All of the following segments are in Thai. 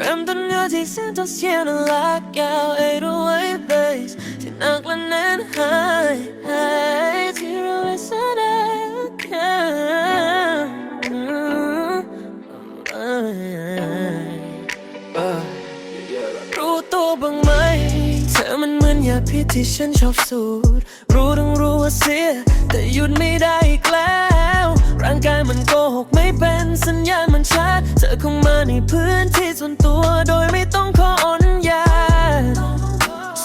เริ่มต้นเนื้อที่เส้นต้องเสียนลักยาวเอรูไว้เบสที่นักและแน่นหายหายที่เราไว้แสดงแค่รู้ตัวบ้างไหม เธอมันเหมือนยาพิษที่ฉันชอบสูดรู้ต้องรู้ว่าเสีย แต่หยุดไม่ได้ สัญญาณมันชัดเธอคงมาในพื้นที่ส่วนตัวโดยไม่ต้องขออนุญาต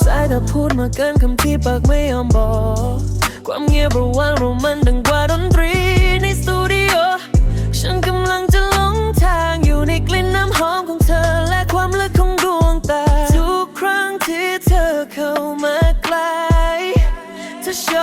สายตาพูดมาเกินคำที่ปากไม่ยอมบอก ความเงียบระหว่างเรามันดังกว่าดนตรีในสตูดิโอฉันกำลังจะหลงทางอยู่ในกลิ่นน้ำหอมของเธอและความลึกของดวงตา ทุกครั้งที่เธอเข้ามาใกล้เธอชอบ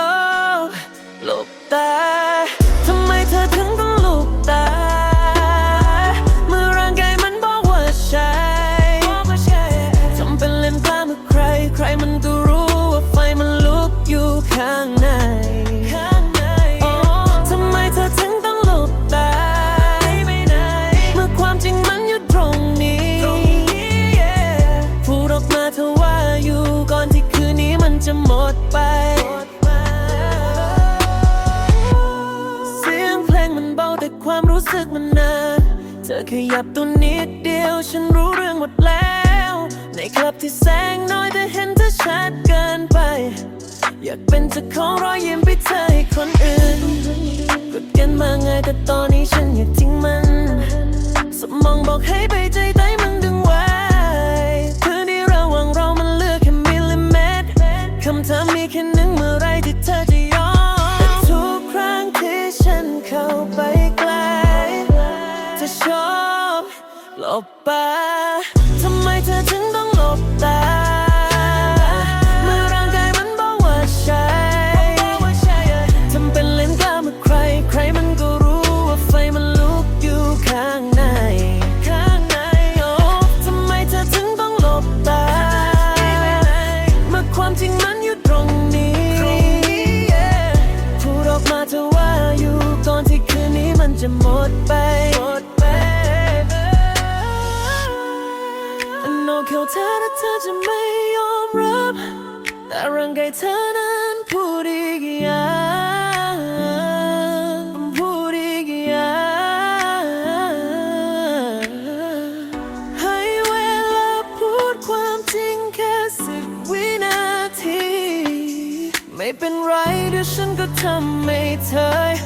ตรงนี้พูดออกมาเธอว่าอยู่ก่อนที่คืนนี้มันจะหมดไป เสียงเพลงมันเบาแต่ความรู้สึกมันหนาเธอขยับตัวนิดเดียว ฉันรู้เรื่องหมดแล้ว ในคลับที่แสงน้อยแต่เห็นเธอชัดเกินไป อยากเป็นเจ้าของรอยยิ้มไปเธอให้คนอื่นกดกันมาไงแต่ตอนนี้ฉันอยาก มันสมองบอกให้ไปใจใต้มันดึงไว้พื้นที่ระหว่างเรามันเหลือกแค่มิลลิเมตรคำถามมีแค่หนึ่งเมื่อไรที่เธอจะยอมแต่ทุกครั้งที่ฉันเข้าไปใกล้เธอชอบหลบไปทำไมเธอ โนเขียวเธอถ้าเธอจะไม่ยอมรับ แต่ร่างกายเธอนั้นพูดอีกอย่างพูดอีกอย่างให้เวลาพูดความจริงแค่สิบวินาที ไม่เป็นไรเดี๋ยวฉันก็ทำให้เธอ